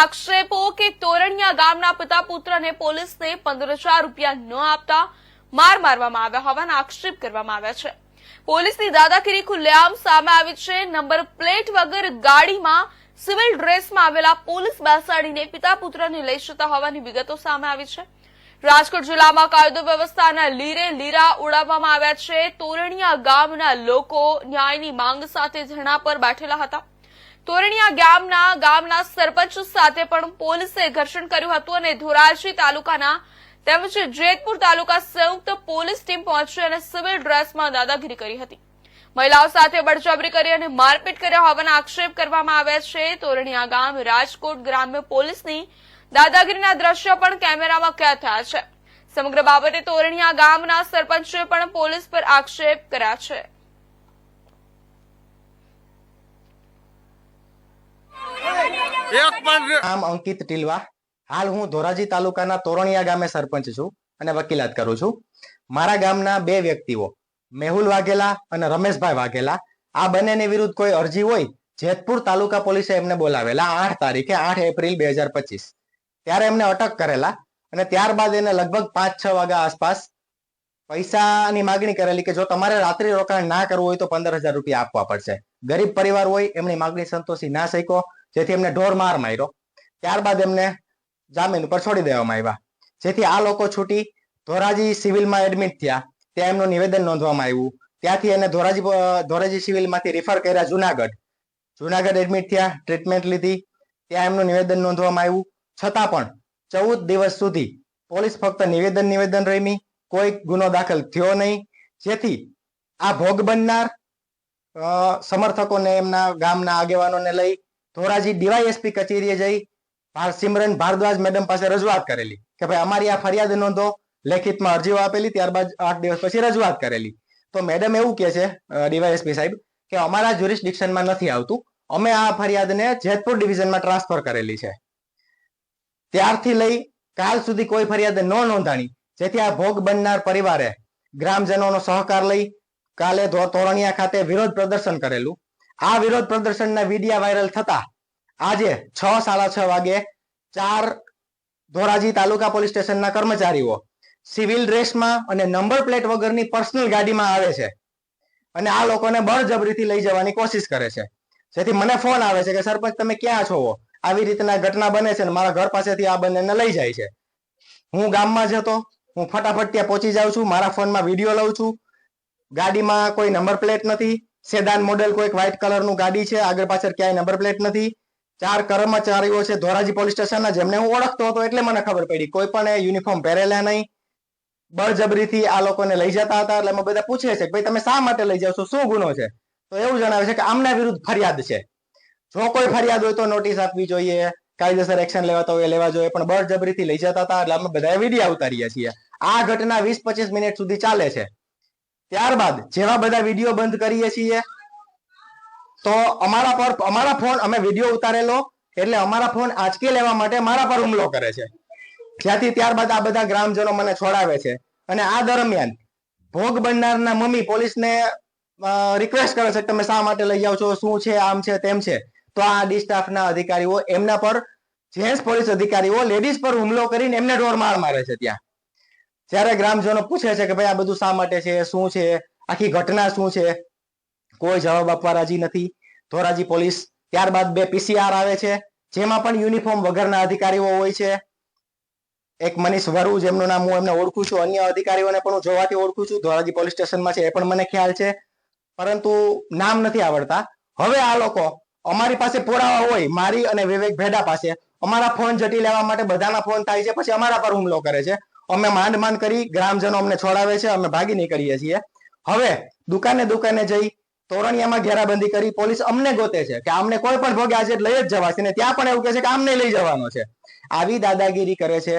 આક્ષેપો કે તોરણિયા ગામના પિતા પુત્રને પોલીસને પંદર હજાર રૂપિયા ન આપતા માર મારવામાં આવ્યા હોવાના આક્ષેપ કરવામાં આવ્યા છે. પોલીસની દાદાગીરી ખુલ્લેઆમ સામે આવી છે. નંબર પ્લેટ વગર ગાડીમાં સિવિલ ડ્રેસમાં આવેલા પોલીસ બેસાડીને પિતા, પુત્રને લઈ જતા હોવાની વિગતો સામે આવી છે. રાજકોટ જિલ્લામાં કાયદો વ્યવસ્થાના લીરે લીરા ઉડાવવામાં આવ્યા છે. તોરણિયા ગામના લોકો ન્યાયની માંગ સાથે ધરણા પર બેઠેલા હતા. તોરણિયા ગામના ગામના સરપંચ સાથે પણ પોલીસે ઘર્ષણ કર્યું હતું અને ધોરાજી તાલુકાના તેમજ જેતપુર તાલુકા સંયુક્ત પોલીસ ટીમ પહોંચી અને સિવિલ ડ્રેસમાં દાદાગીરી કરી હતી. મહિલાઓ સાથે બળજબરી કરી અને મારપીટ કર્યા હોવાના આક્ષેપ કરવામાં આવ્યા છે. તોરણિયા ગામ રાજકોટ ગ્રામ્ય પોલીસની દાદાગીરીના દ્રશ્યો પણ કેમેરામાં કેદ થયા છે. સમગ્ર બાબતે તોરણિયા ગામના સરપંચે પણ પોલીસ પર આક્ષેપ કર્યા છે. એક અંકિત ટીલવા. હાલ હું ધોરાજી તાલુકાના તોરણિયા ગામે સરપંચ છું અને વકીલાત કરું છું. મારા ગામના બે વ્યક્તિઓ, મેહુલ વાઘેલા અને રમેશભાઈ વાઘેલા. આ બંનેની વિરુદ્ધ કોઈ અરજી હોય, જેતપુર તાલુકા પોલીસે એમને બોલાવેલા આઠ તારીખે, આઠ એપ્રિલ બે હજાર પચીસ. ત્યારે એમને અટક કરેલા અને ત્યારબાદ એને લગભગ પાંચ છ વાગ્યા આસપાસ પૈસાની માગણી કરેલી કે જો તમારે રાત્રિ રોકાણ ના કરવું હોય તો પંદર હજાર રૂપિયા આપવા પડશે. ગરીબ પરિવાર હોય, એમની માગણી સંતોષી ના શક્યો. જેથી એમને ઢોર માર માર્યો. ત્યારબાદ એમને જામીન ઉપર છોડી દેવામાં આવ્યા. જેથી આ લોકો છૂટી ધોરાજી સિવિલમાં એડમિટ થયા. ત્યાં એમનું નિવેદન નોંધવામાં આવ્યું. ત્યાંથી એને ધોરાજી ધોરાજી સિવિલમાંથી રિફર કર્યા જુનાગઢ. જુનાગઢ એડમિટ થયા ટ્રીટમેન્ટ લીધી. ત્યાં એમનું નિવેદન નોંધવામાં આવ્યું. છતાં પણ ચૌદ દિવસ સુધી પોલીસ ફક્ત નિવેદન નિવેદન રમી. કોઈ ગુનો દાખલ થયો નહીં. જેથી આ ભોગ બનનાર સમર્થકોને એમના ગામના આગેવાનોને લઈ ધોરાજી ડીવાયએસપી કચેરીએ જઈ સિમરન ભારદ્વાજ મેડમ પાસે રજૂઆત કરેલી કે ભાઈ અમારી આ ફરિયાદ નોંધો, લેખિતમાં અરજીઓ આપેલી, ત્યારબાદ આઠ દિવસ પછી રજૂઆત કરેલી. તો મેડમ એવું કે છે ડીવાયએસપી સાહેબ કે અમારા જ્યુરિસ્ડિક્શનમાં નથી આવતું. અમે આ ફરિયાદને જેતપુર ડિવિઝનમાં ટ્રાન્સફર કરેલી છે. ત્યારથી લઈ કાલ સુધી કોઈ ફરિયાદ ન નોંધાણી, જેથી આ ભોગ બનનાર પરિવારે ગ્રામજનોનો સહકાર લઈ કાલે ધોરણિયા ખાતે વિરોધ પ્રદર્શન કરેલું. આ વિરોધ પ્રદર્શનના વિડીયા વાયરલ થતા આજે છ સાડા છ વાગે ચાર ધોરાજી તાલુકા પોલીસ સ્ટેશનના કર્મચારીઓ સિવિલ ડ્રેસમાં અને નંબર પ્લેટ વગરની પર્સનલ ગાડીમાં આવે છે અને આ લોકોને બળજબરીથી લઈ જવાની કોશિશ કરે છે. જેથી મને ફોન આવે છે કે, સરપંચ, તમે ક્યાં છો? આવી રીતના ઘટના બને છે અને મારા ઘર પાસેથી આ બંનેને લઈ જાય છે. હું ગામમાં જતો હું ફટાફટ ત્યાં પહોંચી જાઉં છું. મારા ફોનમાં વીડિયો લઉં છું. ગાડીમાં કોઈ નંબર પ્લેટ નથી. સેદાન મોડેલ કોઈક વ્હાઇટ કલરનું ગાડી છે, આગળ પાછળ ક્યાંય નંબર પ્લેટ નથી. ચાર કર્મચારીઓ છે, ધોરાજી પોલીસ સ્ટેશનના જેમને હું ઓળખતો હતો એટલે મને ખબર પડી. કોઈ પણ યુનિફોર્મ પહેરેલા નહીં. બળજબરીથી આ લોકોને લઈ જતા હતા, એટલે બધા પૂછે છે કે ભાઈ, તમે શા માટે લઈ જાવ છો? શું ગુનો છે? તો એવું જણાવે છે કે આમના વિરુદ્ધ ફરિયાદ છે. જો કોઈ ફરિયાદ હોય તો નોટિસ આપવી જોઈએ, કાયદેસર એક્શન લેવાતા હોય એ લેવા જોઈએ, પણ બળજબરીથી લઈ જતા હતા, એટલે અમે બધા વિડીયા ઉતારીએ છીએ. આ ઘટના વીસ પચીસ મિનિટ સુધી ચાલે છે. ત્યારબાદ જેવા બધા વીડિયો બંધ કરીએ છીએ, તો અમારા પર, અમારા ફોન અમે વીડિયો ઉતારેલો, એટલે અમારા ફોન આંચકી લેવા માટે મારા પર હુમલો કરે છે. જ્યાંથી ત્યારબાદ આ બધા ગ્રામજનો મને છોડાવે છે. અને આ દરમિયાન ભોગ બનનારના મમ્મી પોલીસને રિક્વેસ્ટ કરે છે કે તમે શા માટે લઈ જાઓ છો શું છે, આમ છે, તેમ છે. તો આ ડિસ્ટાફના અધિકારીઓ એમના પર, જેન્ટ્સ પોલીસ અધિકારીઓ લેડીઝ પર હુમલો કરીને એમને ઢોર માર મારે છે ત્યાં. જ્યારે ગ્રામજનો પૂછે છે કે ભાઈ આ બધું શા માટે છે, શું છે, આખી ઘટના શું છે? કોઈ જવાબ આપવા રાજી નથી. ધોરાજી પોલીસ ત્યારબાદ બે પીસીઆર આવે છે, જેમાં પણ યુનિફોર્મ વગરના અધિકારીઓ હોય છે. એક મનીષ વરુ જેમનું નામ હું એમને ઓળખું છું. અન્ય અધિકારીઓને પણ હું જોવાથી ઓળખું છું. ધોરાજી પોલીસ સ્ટેશનમાં છે, એ પણ મને ખ્યાલ છે. પરંતુ નામ નથી આવડતા. હવે આ લોકો અમારી પાસે પુરાવા હોય, મારી અને વિવેક ભેડા પાસે, અમારા ફોન જટી લેવા માટે બધાના ફોન થાય છે, પછી અમારા પર હુમલો કરે છે. અમે માંડ માંડ કરી ગ્રામજનો અમને છોડાવે છે, અમે ભાગી નીકળીએ છીએ. હવે દુકાને દુકાને જઈ તોરણિયામાં ઘેરાબંધી કરી પોલીસ અમને ગોતે છે કે આમને કોઈ પણ ભોગે આજે લઈ જ જવાશે ને ત્યાં પણ એવું કહે છે કે આમને લઈ જવાનો છે. આવી દાદાગીરી કરે છે.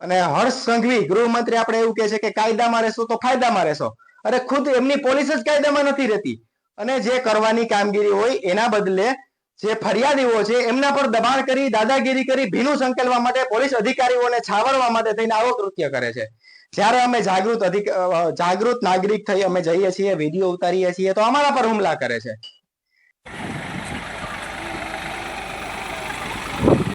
અને હર્ષ સંઘવી, ગૃહમંત્રી આપણે એવું કહે છે કે કાયદામાં રહેશો તો ફાયદામાં રહેશો. અરે ખુદ એમની પોલીસ જ કાયદામાં નથી રહેતી. અને જે કરવાની કામગીરી હોય એના બદલે જે ફરિયાદીઓ છે, એમના પર દબાણ કરી, દાદાગીરી કરી, ભીનું સંકેલવા માટે પોલીસ અધિકારીઓને છાવરવા માટે થઈને આવો કૃત્ય કરે છે. જ્યારે અમે જાગૃત અધિક જાગૃત નાગરિક થઈ, અમે જઈએ છીએ, વીડિયો ઉતારીએ છીએ, તો અમારા પર હુમલા કરે છે.